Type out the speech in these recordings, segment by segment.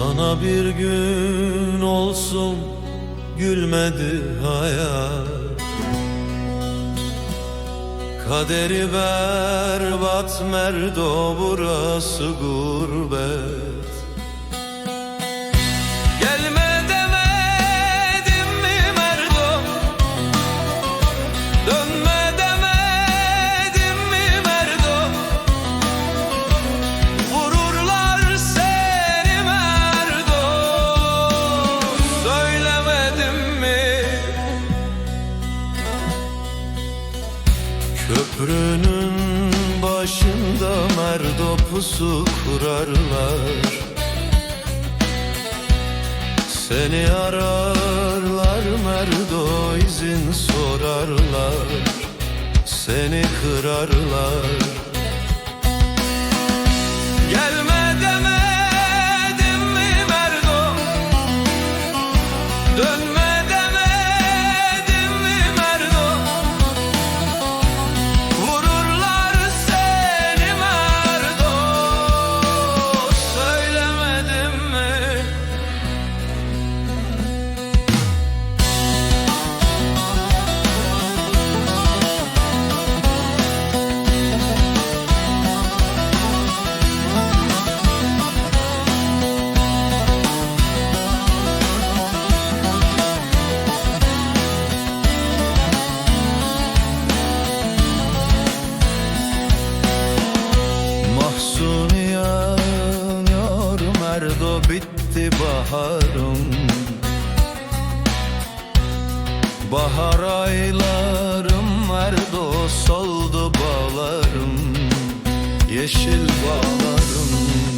Sana bir gün olsun gülmedi hayat. Kaderi berbat merdo burası gurbet pusu kurarlar. Seni ararlar merdo izin sorarlar. Seni kırarlar. Gelme demedim mi merdo Dönme baharım. Bahar aylarım merdo soldu bağlarım. Yeşil bağlarım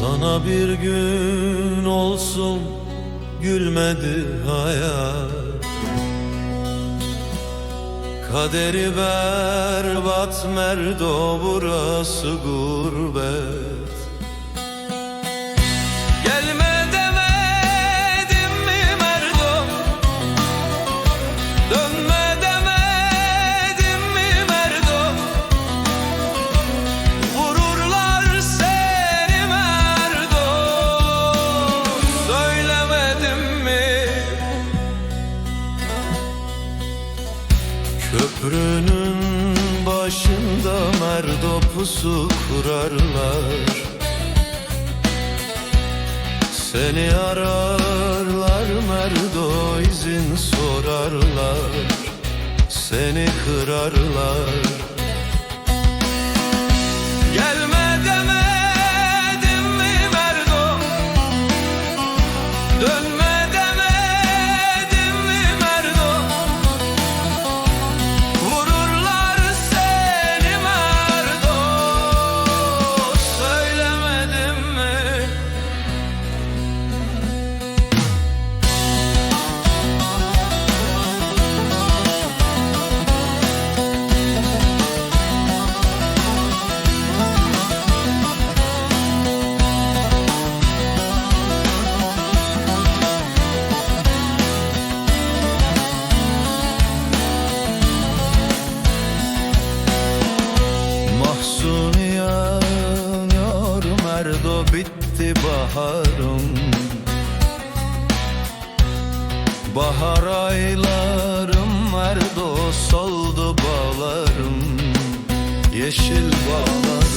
Sana bir gün olsun gülmedi hayat. Kaderi berbat merdo burası gurbet pusu kurarlar. Seni ararlar merdo izin sorarlar. Seni kırarlar. Gelme baharım. Bahar aylarım merdo soldu bağlarım. Yeşil bağlarım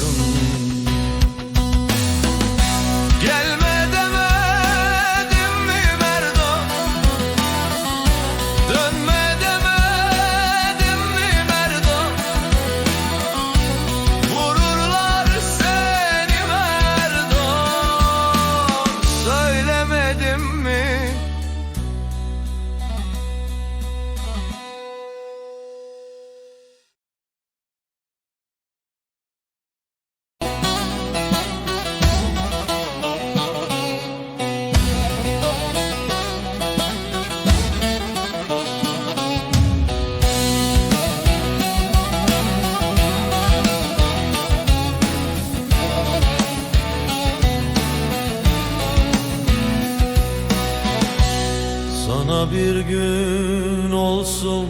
Sana bir gün olsun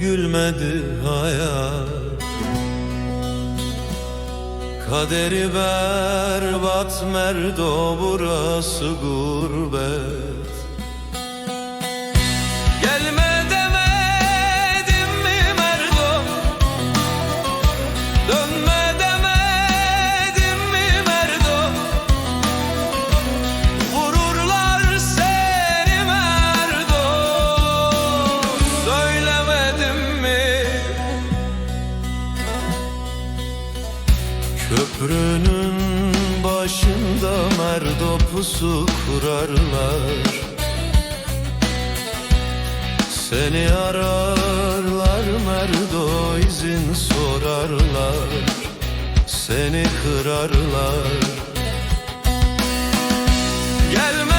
gülmedi hayat. Kaderi berbat merdo burası gurbet. Gelme mi merdo? Dönme pusu kurarlar. Seni ararlar merdo izin sorarlar. Seni kırarlar. Gelme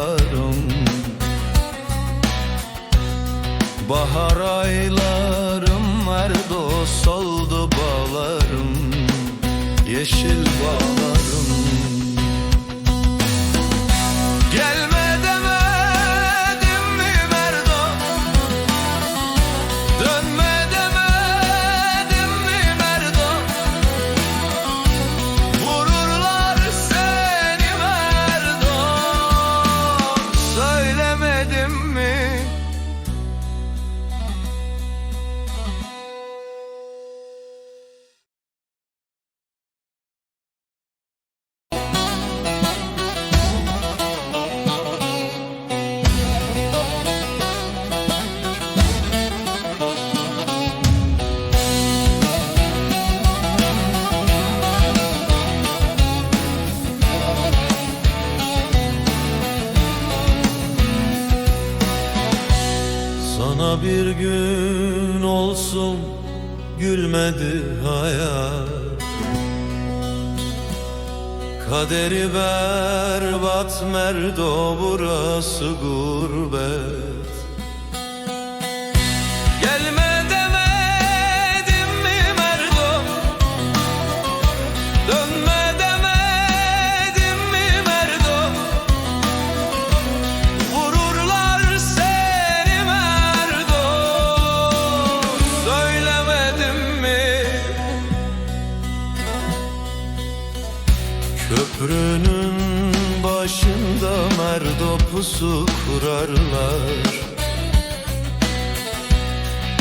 baharım Bahar aylarım merdo soldu bağlarım. Yeşil bağlarım Sana bir gün olsun gülmedi hayat. Kaderi berbat merdo burası gurbet kurarlar.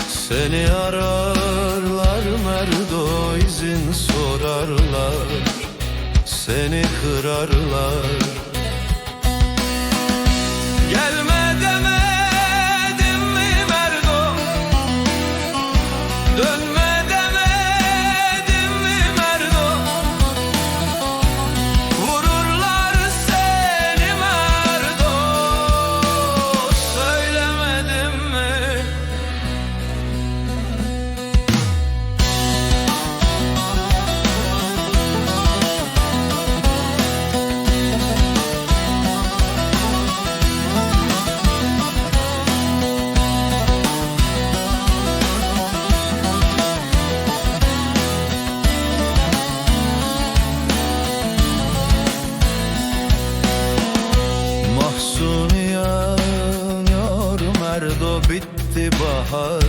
Seni ararlar merdo izin sorarlar. Seni kırarlar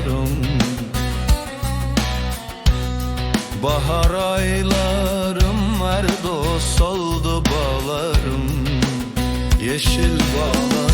baharım Bahar aylarım merdo soldu bağlarım. Yeşil bağlar